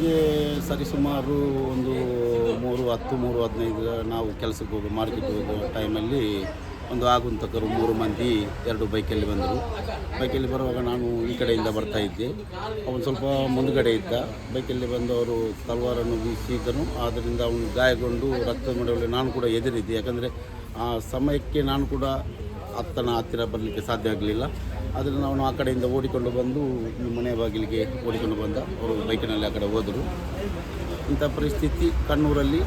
ಬೆಳಿಗ್ಗೆ ಸರಿಸುಮಾರು ಒಂದು ಮೂರು, ಹತ್ತು, ಮೂರು, ಹದಿನೈದು ನಾವು ಕೆಲಸಕ್ಕೆ ಹೋಗೋ ಮಾರ್ಕೆಟ್ ಹೋಗೋ ಟೈಮಲ್ಲಿ ಒಂದು ಆಗುಂತಕರು ಮೂರು ಮಂದಿ, ಎರಡು ಬೈಕಲ್ಲಿ ಬಂದರು. ಬೈಕಲ್ಲಿ ಬರುವಾಗ ನಾನು ಈ ಕಡೆಯಿಂದ ಬರ್ತಾ ಇದ್ದೆ. ಅವನು ಸ್ವಲ್ಪ ಮುಂದುಗಡೆ ಇದ್ದ. ಬೈಕಲ್ಲಿ ಬಂದವರು ತಲವಾರನ್ನು ಬೀಸಿದ್ದನು ಆದ್ದರಿಂದ ಅವನು ಗಾಯಗೊಂಡು ರಕ್ತ ಮಡುವಲ್ಲಿ ನಾನು ಕೂಡ ಎದುರಿದ್ದೆ ಯಾಕಂದರೆ ಆ ಸಮಯಕ್ಕೆ ನಾನು ಕೂಡ ಹತ್ತನ ಹತ್ತಿರ ಬರಲಿಕ್ಕೆ ಸಾಧ್ಯ ಆಗಲಿಲ್ಲ. ಅದರಿಂದ ಅವನು ಆ ಕಡೆಯಿಂದ ಓಡಿಕೊಂಡು ಬಂದು ಈ ಮನೆ ಬಾಗಿಲಿಗೆ ಓಡಿಕೊಂಡು ಬಂದ ಅವರು ಬೈಕಿನಲ್ಲಿ ಆ ಕಡೆ ಹೋದರು. ಇಂಥ ಪರಿಸ್ಥಿತಿ ಕಣ್ಣೂರಲ್ಲಿ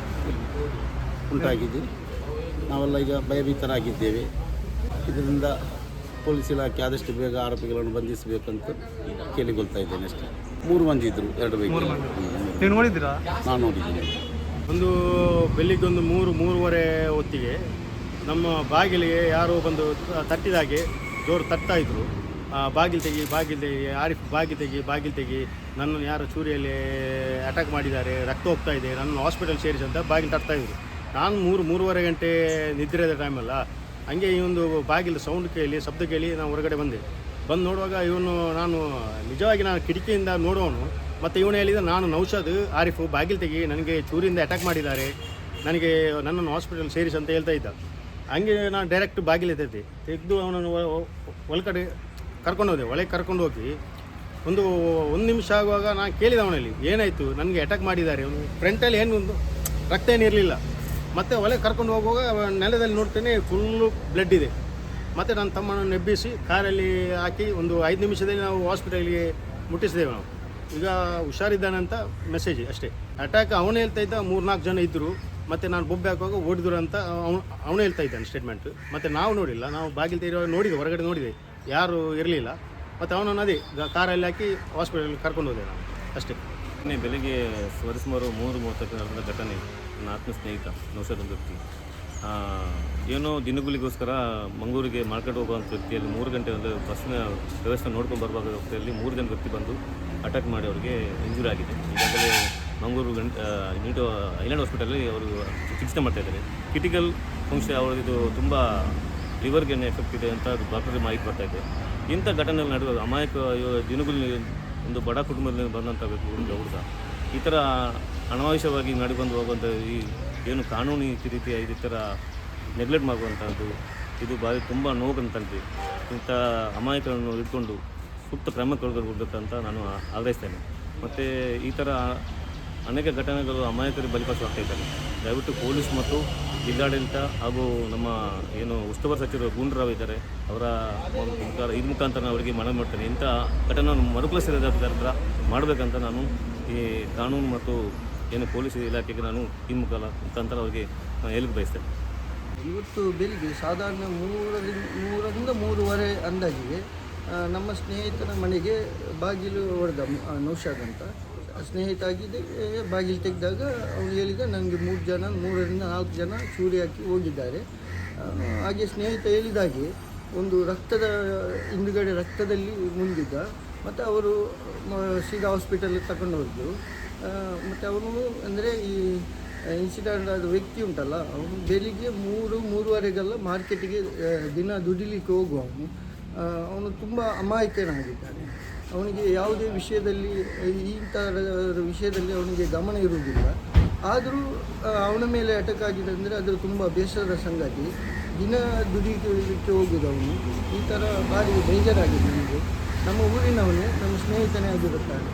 ಉಂಟಾಗಿದೆ. ನಾವೆಲ್ಲ ಈಗ ಭಯಭೀತರಾಗಿದ್ದೇವೆ. ಇದರಿಂದ ಪೊಲೀಸ್ ಇಲಾಖೆ ಆದಷ್ಟು ಬೇಗ ಆರೋಪಿಗಳನ್ನು ಬಂಧಿಸಬೇಕಂತ ಕೇಳಿಕೊಳ್ತಾ ಇದ್ದೇನೆ ಅಷ್ಟೇ. ಮೂರು ಮಂದಿ ಇದ್ದರು ಎರಡು ಬೈಕ್. ನೀವು ನೋಡಿದ್ದೀರಾ? ನಾನು ನೋಡಿದ್ದೀನಿ. ಒಂದು ಬೆಳಿಗ್ಗೆ ಒಂದು ಮೂರು ಮೂರುವರೆ ಹೊತ್ತಿಗೆ ನಮ್ಮ ಬಾಗಿಲಿಗೆ ಯಾರೋ ಬಂದು ತಟ್ಟಿದ ಹಾಗೆ ಜೋರು ತಟ್ತಾ ಇದ್ರು. ಆ, ಬಾಗಿಲು ತೆಗಿ ಬಾಗಿಲು ತೆಗಿ ಆರಿಫ್ ಬಾಗಿಲು ತೆಗಿ ಬಾಗಿಲು ತೆಗಿ ನನ್ನನ್ನು ಯಾರು ಚೂರಿಯಲ್ಲಿ ಅಟ್ಯಾಕ್ ಮಾಡಿದ್ದಾರೆ ರಕ್ತ ಹೋಗ್ತಾ ಇದೆ ನನ್ನ ಹಾಸ್ಪಿಟಲ್ ಸೇರಿಸಿ ಅಂತ ಬಾಗಿಲು ತಟ್ತಾ ಇದ್ರು. ನಾನು ಮೂರು ಮೂರುವರೆ ಗಂಟೆ ನಿದ್ರೆದ ಟೈಮಲ್ಲ ಹಂಗೆ ಈ ಒಂದು ಬಾಗಿಲು ಸೌಂಡ್ ಕೇಳಿ ಶಬ್ದ ಕೇಳಿ ನಾನು ಹೊರಗಡೆ ಬಂದೆ. ಬಂದು ನೋಡುವಾಗ ಇವನು ನಾನು ನಿಜವಾಗಿ ನಾನು ಕಿಟಕಿಯಿಂದ ನೋಡೋನು ಮತ್ತು ಇವನು ಹೇಳಿದ ನಾನು ನೌಷಾದ್ ಆರಿಫು ಬಾಗಿಲು ತೆಗಿ ನನಗೆ ಚೂರಿಯಿಂದ ಅಟ್ಯಾಕ್ ಮಾಡಿದ್ದಾರೆ ನನಗೆ ನನ್ನನ್ನು ಹಾಸ್ಪಿಟಲ್ ಸೇರಿಸಿ ಅಂತ ಹೇಳ್ತಾ ಇದ್ದ. ಹಂಗೆ ನಾನು ಡೈರೆಕ್ಟ್ ಬಾಗಿಲು ತೆಗ್ದೆ. ತೆಗೆದು ಅವನನ್ನು ಒಳಕಡೆ ಕರ್ಕೊಂಡು ಹೋದೆ. ಒಳಗೆ ಕರ್ಕೊಂಡು ಹೋಗಿ ಒಂದು ಒಂದು ನಿಮಿಷ ಆಗುವಾಗ ನಾನು ಕೇಳಿದೆ ಅವನಲ್ಲಿ, ಏನಾಯಿತು? ನನಗೆ ಅಟ್ಯಾಕ್ ಮಾಡಿದ್ದಾರೆ. ಅವನು ಫ್ರಂಟಲ್ಲಿ ಏನು ಒಂದು ರಕ್ತ ಏನಿರಲಿಲ್ಲ ಮತ್ತು ಒಳಗೆ ಕರ್ಕೊಂಡು ಹೋಗುವಾಗ ನೆಲದಲ್ಲಿ ನೋಡ್ತೇನೆ ಫುಲ್ಲು ಬ್ಲಡ್ ಇದೆ. ಮತ್ತು ನನ್ನ ತಮ್ಮನನ್ನು ಎಬ್ಬಿಸಿ ಕಾರಲ್ಲಿ ಹಾಕಿ ಒಂದು ಐದು ನಿಮಿಷದಲ್ಲಿ ನಾವು ಹಾಸ್ಪಿಟಲ್ಗೆ ಮುಟ್ಟಿಸಿದೆವು ನಾವು. ಈಗ ಹುಷಾರಿದ್ದಾನಂತ ಮೆಸೇಜ್ ಅಷ್ಟೇ. ಅಟ್ಯಾಕ್ ಅವನು ಹೇಳ್ತಾ ಇದ್ದ, ಮೂರ್ನಾಲ್ಕು ಜನ ಇದ್ದರು ಮತ್ತು ನಾನು ಬೊಬ್ಬೆ ಹಾಕುವಾಗ ಓಡಿದ್ರು ಅಂತ ಅವನು ಅವನು ಹೇಳ್ತಾ ಇದ್ದಾನೆ ಸ್ಟೇಟ್ಮೆಂಟ್ ಮತ್ತು ನಾವು ನೋಡಿಲ್ಲ, ನಾವು ಬಾಗಿಲು ತೆರೆಯುವಾಗ ನೋಡಿದೆ ಹೊರಗಡೆ ನೋಡಿದೆ ಯಾರು ಇರಲಿಲ್ಲ. ಮತ್ತು ಅವನನ್ನು ಅದೇ ಕಾರಲ್ಲಿ ಹಾಕಿ ಹಾಸ್ಪಿಟಲ್ಗೆ ಕರ್ಕೊಂಡು ಹೋದೆ ನಾನು. ಅಷ್ಟೇ. ನೀ ಬೆಳಿಗ್ಗೆ ಸುಮಾರು ಮೂರು ಮೂವತ್ತಕ್ಕೆ ನಡೆದ ಘಟನೆ. ನನ್ನ ಆತ್ಮ ಸ್ನೇಹಿತ ಒಂದು ವ್ಯಕ್ತಿ. ಏನೋ ದಿನಗಳಿಗೋಸ್ಕರ ಮಂಗಳೂರಿಗೆ ಮಾರ್ಕೆಟ್ ಹೋಗುವಂಥ ವ್ಯಕ್ತಿಯಲ್ಲಿ ಮೂರು ಗಂಟೆ ಒಂದು ಬಸ್ನ ವ್ಯವಸ್ಥೆ ನೋಡ್ಕೊಂಡು ಬರುವಾಗ ವ್ಯಕ್ತಿಯಲ್ಲಿ ಮೂರು ಜನ ವ್ಯಕ್ತಿ ಬಂದು ಅಟ್ಯಾಕ್ ಮಾಡಿ ಅವರಿಗೆ ಇಂಜುರಿ ಆಗಿದೆ. ಈಗಾಗಲೇ ಮಂಗಳೂರು ಗಂಟ ಐಲ್ಯಾಂಡ್ ಹಾಸ್ಪಿಟಲಲ್ಲಿ ಅವರು ಚಿಕಿತ್ಸೆ ಮಾಡ್ತಾ ಇದ್ದಾರೆ. ಕ್ರಿಟಿಕಲ್ ಫಂಕ್ಷನ್ ಅವರದ್ದು ತುಂಬ ಲಿವರ್ಗೆ ಎಫೆಕ್ಟ್ ಇದೆ ಅಂತ ಡಾಕ್ಟರ್ ಮಾಹಿತಿ ಬರ್ತಾ ಇದೆ. ಇಂಥ ಘಟನೆಗಳು ನಡೆದು ಅಮಾಯಕ ದಿನಗೂಲಿ ಒಂದು ಬಡ ಕುಟುಂಬದಲ್ಲಿ ಬಂದಂಥ ವ್ಯಕ್ತಿ ಹುಡುಗ ಈ ಥರ ಅನಾವಶ್ಯವಾಗಿ ನಡೆಬಂದು ಹೋಗುವಂಥ ಈ ಏನು ಕಾನೂನು ರೀತಿಯ ಇದೇ ಥರ ನೆಗ್ಲೆಕ್ಟ್ ಮಾಡುವಂಥದ್ದು, ಇದು ಬಾರಿ ತುಂಬ ನೋವು ಇಂಥ ಅಮಾಯಕರನ್ನು ಇಟ್ಕೊಂಡು ಸೂಕ್ತ ಕ್ರಮ ಕೈಗೊಳ್ಳಬೇಕಂತ ನಾನು ಆಗ್ರಹಿಸ್ತೇನೆ. ಮತ್ತು ಈ ಥರ ಅನೇಕ ಘಟನೆಗಳು ಅಮಾಯಕರಿಗೆ ಬಲಿಪಶು ಇದ್ದಾರೆ ದಯವಿಟ್ಟು ಪೊಲೀಸ್ ಮತ್ತು ಜಿಲ್ಲಾಡಳಿತ ಹಾಗೂ ನಮ್ಮ ಏನು ಉಸ್ತುವಾರಿ ಸಚಿವರು ಗೂಂಡ್ರಾವ್ ಇದ್ದಾರೆ. ಅವರ ಮುಖಾಂತರ ಮುಖಾಂತರ ಅವರಿಗೆ ಮನವಿ ಮಾಡ್ತೇನೆ. ಇಂಥ ಘಟನೆ ಮರುಕಳಿಸಿದ ಥರ ಮಾಡಬೇಕಂತ ನಾನು ಈ ಕಾನೂನು ಮತ್ತು ಏನು ಪೊಲೀಸ್ ಇಲಾಖೆಗೆ ನಾನು ಈ ಮುಖಾಲ ಮುಖಾಂತರ ಅವರಿಗೆ ನಾನು ಹೇಳಿಕ್ಕೆ ಬಯಸ್ತೇನೆ. ಇವತ್ತು ಬೆಳಿಗ್ಗೆ ಸಾಧಾರಣ ಮೂರರಿಂದ ಮೂರರಿಂದ ಮೂರುವರೆ ಅಂದಾಜಿಗೆ ನಮ್ಮ ಸ್ನೇಹಿತನ ಮನೆಗೆ ಬಾಗಿಲು ಹೊಡೆದ ನೌಷಾದ್ ಸ್ನೇಹಿತ ಆಗಿದ್ದೆ ಬಾಗಿಲು ತೆಗೆದಾಗ ಅವನು ಹೇಳಿದ ನನಗೆ ಮೂರು ಜನ, ಮೂರರಿಂದ ನಾಲ್ಕು ಜನ ಚೂರಿ ಹಾಕಿ ಹೋಗಿದ್ದಾರೆ. ಹಾಗೆ ಸ್ನೇಹಿತ ಹೇಳಿದಾಗೆ ಒಂದು ರಕ್ತದ, ಹಿಂದುಗಡೆ ರಕ್ತದಲ್ಲಿ ಮುಂದಿದ್ದ ಮತ್ತು ಅವರು ಸೀದಾ ಹಾಸ್ಪಿಟಲ್ಗೆ ತಗೊಂಡು ಹೋದರು. ಮತ್ತು ಅವನು ಅಂದರೆ ಈ ಇನ್ಸಿಡೆಂಟ್ ಆದ ವ್ಯಕ್ತಿ ಉಂಟಲ್ಲ, ಅವನು ಬೆಳಿಗ್ಗೆ ಮೂರು, ಮೂರುವರೆಗೆಲ್ಲ ಮಾರ್ಕೆಟಿಗೆ ದಿನ ದುಡಿಲಿಕ್ಕೆ ಹೋಗುವ ಅವನು ಅವನು ತುಂಬ ಅಮಾಯಕನಾಗಿದ್ದಾನೆ. ಅವನಿಗೆ ಯಾವುದೇ ವಿಷಯದಲ್ಲಿ ಇಂಥ ವಿಷಯದಲ್ಲಿ ಅವನಿಗೆ ಗಮನ ಇರುವುದಿಲ್ಲ. ಆದರೂ ಅವನ ಮೇಲೆ ಅಟಕ್ ಆಗಿದೆ ಅಂದರೆ ಅದು ತುಂಬ ಬೇಸರದ ಸಂಗತಿ. ದಿನ ದುಡಿಲಿಕ್ಕೆ ಹೋಗುವುದು ಅವನು. ಈ ಥರ ಭಾರಿ ಬೇಜಾರಾಗಿದೆ ನನಗೆ ನಮ್ಮ ಊರಿನವನೇ ನಮ್ಮ ಸ್ನೇಹಿತನೇ ಆಗಿರುತ್ತಾನೆ.